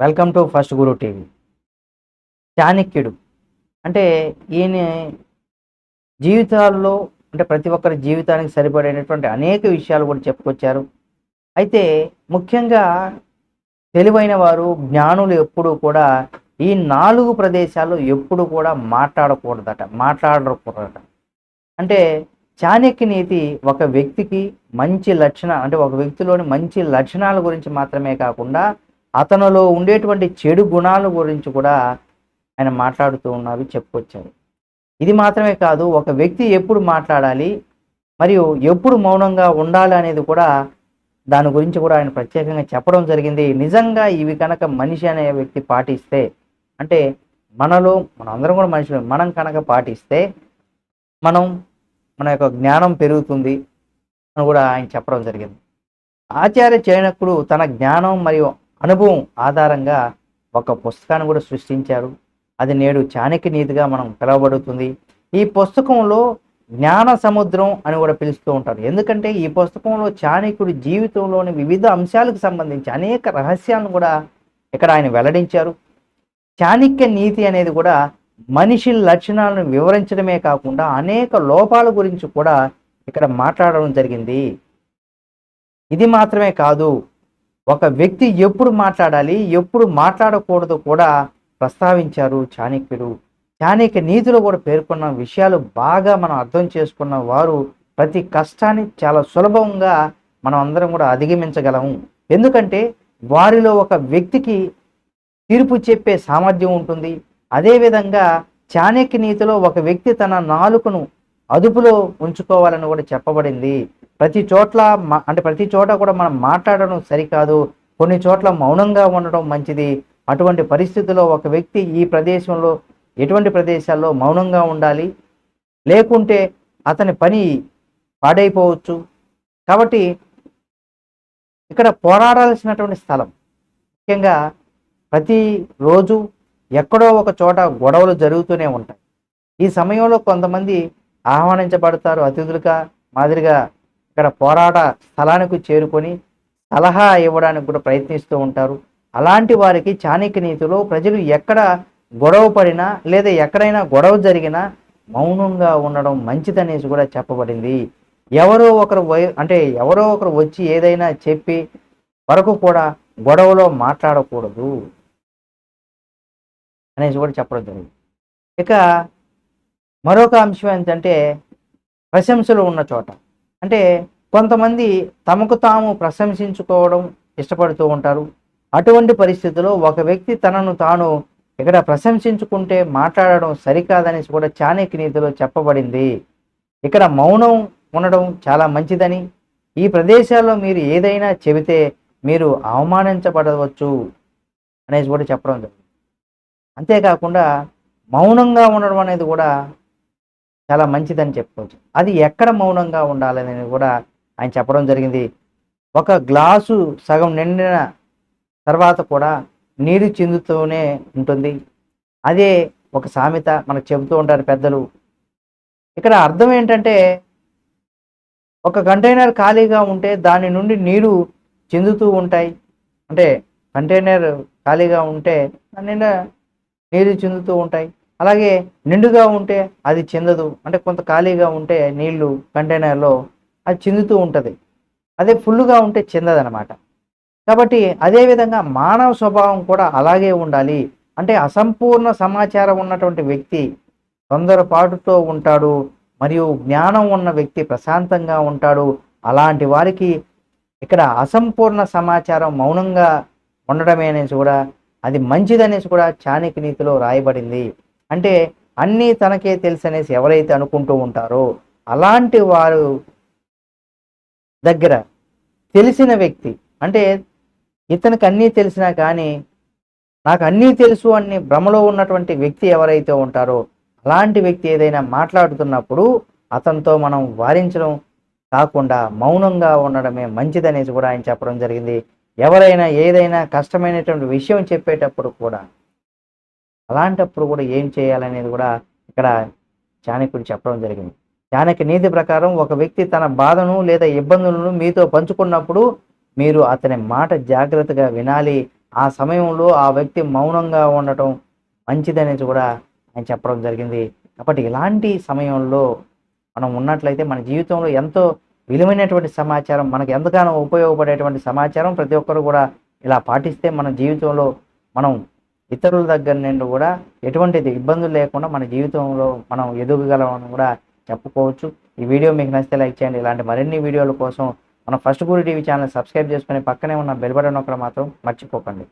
Welcome to first Guru TV. చాణక్యుడు. అంటే ఈయన జీవితాల్లో అంటే ప్రతి ఒక్కరి జీవితానికి సరిపడేటటువంటి అనేక విషయాలు కూడా చెప్పుకొచ్చారు. అయితే ముఖ్యంగా తెలివైన వారు జ్ఞానులు ఎప్పుడూ కూడా ఈ నాలుగు ప్రదేశాలు ఎప్పుడు కూడా మాట్లాడకూడదట మాట్లాడకూడదట. అంటే చాణక్య నీతి ఒక వ్యక్తికి మంచి లక్షణ అంటే ఒక వ్యక్తిలోని మంచి లక్షణాల గురించి మాత్రమే కాకుండా అతనిలో ఉండేటువంటి చెడు గుణాల గురించి కూడా ఆయన మాట్లాడుతూ ఉన్నారు చెప్పుకొచ్చారు ఇది మాత్రమే కాదు ఒక వ్యక్తి ఎప్పుడు మాట్లాడాలి మరియు ఎప్పుడు మౌనంగా ఉండాలి అనేది కూడా దాని గురించి కూడా ఆయన ప్రత్యేకంగా చెప్పడం జరిగింది. నిజంగా ఇవి కనుక మనిషి అనే వ్యక్తి పాటిస్తే అంటే మనలో మనం అందరం కూడా మనుషులు మనం కనుక పాటిస్తే మనం మన యొక్క జ్ఞానం పెరుగుతుంది అని కూడా ఆయన చెప్పడం జరిగింది. ఆచార్య చేయనప్పుడు తన జ్ఞానం మరియు అనుభవం ఆధారంగా ఒక పుస్తకాన్ని కూడా సృష్టించారు. అది నేడు చాణక్య నీతిగా మనం పిలువబడుతుంది. ఈ పుస్తకంలో జ్ఞాన సముద్రం అని కూడా పిలుస్తూ ఉంటారు. ఎందుకంటే ఈ పుస్తకంలో చాణక్యుడి జీవితంలోని వివిధ అంశాలకు సంబంధించి అనేక రహస్యాలను కూడా ఇక్కడ ఆయన వెల్లడించారు. చాణక్య నీతి అనేది కూడా మనిషి లక్షణాలను వివరించడమే కాకుండా అనేక లోపాల గురించి కూడా ఇక్కడ మాట్లాడడం జరిగింది. ఇది మాత్రమే కాదు ఒక వ్యక్తి ఎప్పుడు మాట్లాడాలి ఎప్పుడు మాట్లాడకూడదు కూడా ప్రస్తావించారు చాణక్యుడు చాణక్య నీతిలో కూడా పేర్కొన్న విషయాలు బాగా మనం అర్థం చేసుకున్న వారు ప్రతి కష్టాన్ని చాలా సులభంగా మనం అందరం కూడా అధిగమించగలము. ఎందుకంటే వారిలో ఒక వ్యక్తికి తీర్పు చెప్పే సామర్థ్యం ఉంటుంది. అదేవిధంగా చాణక్య నీతిలో ఒక వ్యక్తి తన నాలుకను అదుపులో ఉంచుకోవాలని కూడా చెప్పబడింది. ప్రతి చోట్ల అంటే ప్రతి చోట కూడా మనం మాట్లాడడం సరికాదు. కొన్ని చోట్ల మౌనంగా ఉండడం మంచిది. అటువంటి పరిస్థితుల్లో ఒక వ్యక్తి ఈ ప్రదేశంలో ఎటువంటి ప్రదేశాల్లో మౌనంగా ఉండాలి? లేకుంటే అతని పని పాడైపోవచ్చు. కాబట్టి ఇక్కడ పోరాడాల్సినటువంటి స్థలం. ముఖ్యంగా ప్రతి రోజు ఎక్కడో ఒక చోట గొడవలు జరుగుతూనే ఉంటాయి. ఈ సమయంలో కొంతమంది ఆహ్వానించబడతారు అతిథులుగా మాదిరిగా ఇక్కడ పోరాట స్థలానికి చేరుకొని సలహా ఇవ్వడానికి కూడా ప్రయత్నిస్తూ ఉంటారు. అలాంటి వారికి చాణక్య నీతిలో ప్రజలు ఎక్కడ గొడవ పడినా లేదా ఎక్కడైనా గొడవ జరిగినా మౌనంగా ఉండడం మంచిదనేసి కూడా చెప్పబడింది. ఎవరో ఒకరు వై- అంటే ఎవరో ఒకరు వచ్చి ఏదైనా చెప్పి వరకు కూడా గొడవలో మాట్లాడకూడదు అనేసి కూడా చెప్పడం జరిగింది. ఇక మరొక అంశం ఏంటంటే ప్రశంసలు ఉన్న చోట. అంటే కొంతమంది తమకు తాము ప్రశంసించుకోవడం ఇష్టపడుతూ ఉంటారు. అటువంటి పరిస్థితుల్లో ఒక వ్యక్తి తనను తాను ఇక్కడ ప్రశంసించుకుంటే మాట్లాడడం సరికాదనేసి కూడా చాణక్య నీతిలో చెప్పబడింది. ఇక్కడ మౌనం ఉండడం చాలా మంచిదని. ఈ ప్రదేశాల్లో మీరు ఏదైనా చెబితే మీరు అవమానించబడవచ్చు అనేసి కూడా చెప్పడం జరుగుతుంది అంతేకాకుండా మౌనంగా ఉండడం అనేది కూడా చాలా మంచిదని చెప్పుకోవచ్చు. అది ఎక్కడ మౌనంగా ఉండాలనేది కూడా ఆయన చెప్పడం జరిగింది. ఒక గ్లాసు సగం నిండిన తర్వాత కూడా నీరు చెందుతూనే ఉంటుంది. అదే ఒక సామెత మనకు చెబుతూ ఉంటారు పెద్దలు. ఇక్కడ అర్థం ఏంటంటే ఒక కంటైనర్ ఖాళీగా ఉంటే దాని నుండి నీరు చెందుతూ ఉంటాయి. అంటే కంటైనర్ ఖాళీగా ఉంటే దాని నిండా నీరు చెందుతూ ఉంటాయి. అలాగే నిండుగా ఉంటే అది చెందదు. అంటే కొంత ఖాళీగా ఉంటే నీళ్ళు కంటైనర్లో అది చెందుతూ ఉంటుంది. అదే ఫుల్గా ఉంటే చెందదనమాట కాబట్టి అదేవిధంగా మానవ స్వభావం కూడా అలాగే ఉండాలి. అంటే అసంపూర్ణ సమాచారం ఉన్నటువంటి వ్యక్తి తొందరపాటుతో ఉంటాడు. మరియు జ్ఞానం ఉన్న వ్యక్తి ప్రశాంతంగా ఉంటాడు. అలాంటి వారికి ఇక్కడ అసంపూర్ణ సమాచారం మౌనంగా ఉండడమే అనేసి కూడా అది మంచిదనేసి కూడా చాణక్య నీతిలో రాయబడింది. అంటే అన్నీ తనకే తెలుసు అనేసి ఎవరైతే అనుకుంటూ ఉంటారో అలాంటి వారు దగ్గర తెలిసిన వ్యక్తి అంటే ఇతనికి అన్నీ తెలిసినా కానీ నాకు అన్నీ తెలుసు అని భ్రమలో ఉన్నటువంటి వ్యక్తి ఎవరైతే ఉంటారో అలాంటి వ్యక్తి ఏదైనా మాట్లాడుతున్నప్పుడు అతనితో మనం వారించడం కాకుండా మౌనంగా ఉండడమే మంచిదనేసి కూడా ఆయన చెప్పడం జరిగింది. ఎవరైనా ఏదైనా కష్టమైనటువంటి విషయం చెప్పేటప్పుడు కూడా అలాంటప్పుడు కూడా ఏం చేయాలనేది కూడా ఇక్కడ చాణక్యుడు చెప్పడం జరిగింది. చాణక్య నీతి ప్రకారం ఒక వ్యక్తి తన బాధను లేదా ఇబ్బందులను మీతో పంచుకున్నప్పుడు మీరు అతని మాట జాగ్రత్తగా వినాలి. ఆ సమయంలో ఆ వ్యక్తి మౌనంగా ఉండటం మంచిదనేది కూడా ఆయన చెప్పడం జరిగింది. కాబట్టి ఇలాంటి సమయంలో మనం ఉన్నట్లయితే మన జీవితంలో ఎంతో విలువైనటువంటి సమాచారం మనకు ఎంతగానో ఉపయోగపడేటువంటి సమాచారం ప్రతి ఒక్కరు కూడా ఇలా పాటిస్తే మన జీవితంలో మనం ఇతరుల దగ్గర నుండి కూడా ఎటువంటి ఇబ్బందులు లేకుండా మన జీవితంలో మనం ఎదగగలమని కూడా చెప్పుకోవచ్చు. ఈ వీడియో మీకు నచ్చితే లైక్ చేయండి. ఇలాంటి మరిన్ని వీడియోల కోసం మన ఫస్ట్ గురి టీవీ ఛానల్ సబ్స్క్రైబ్ చేసుకుని పక్కనే ఉన్న బెల్ బటన్ ఒకటి మాత్రం మర్చిపోకండి.